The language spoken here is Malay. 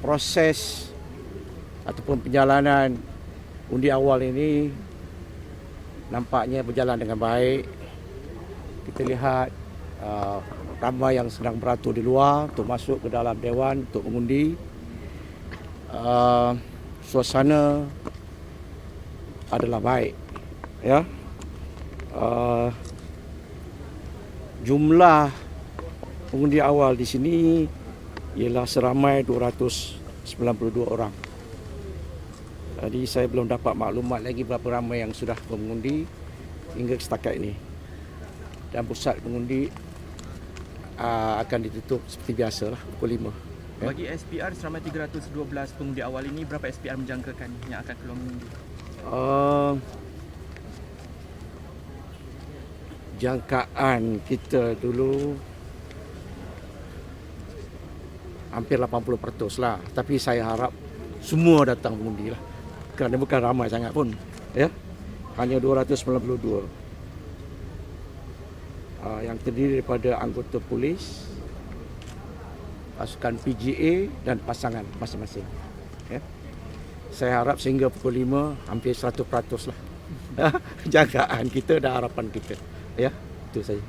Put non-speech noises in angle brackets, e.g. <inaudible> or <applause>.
proses ataupun perjalanan undi awal ini nampaknya berjalan dengan baik. Kita lihat uh, ramai yang sedang beratur di luar untuk masuk ke dalam dewan untuk mengundi. Uh, suasana adalah baik, ya. Uh, jumlah pengundi awal di sini ialah seramai 292 orang. Jadi saya belum dapat maklumat lagi berapa ramai yang sudah mengundi hingga setakat ini. Dan pusat mengundi uh, akan ditutup seperti biasa lah pukul 5. Ya. Bagi SPR seramai 312 pengundi awal ini berapa SPR menjangkakan yang akan keluar mengundi? Uh, jangkaan kita dulu hampir 80% lah. Tapi saya harap semua datang mengundi lah. Kerana bukan ramai sangat pun. Ya. Hanya 292. Uh, yang terdiri daripada anggota polis, pasukan PGA dan pasangan masing-masing. Ya. Saya harap sehingga pukul 5 hampir 100% lah. <laughs> Jangkaan kita dan harapan kita. Ya, itu saja.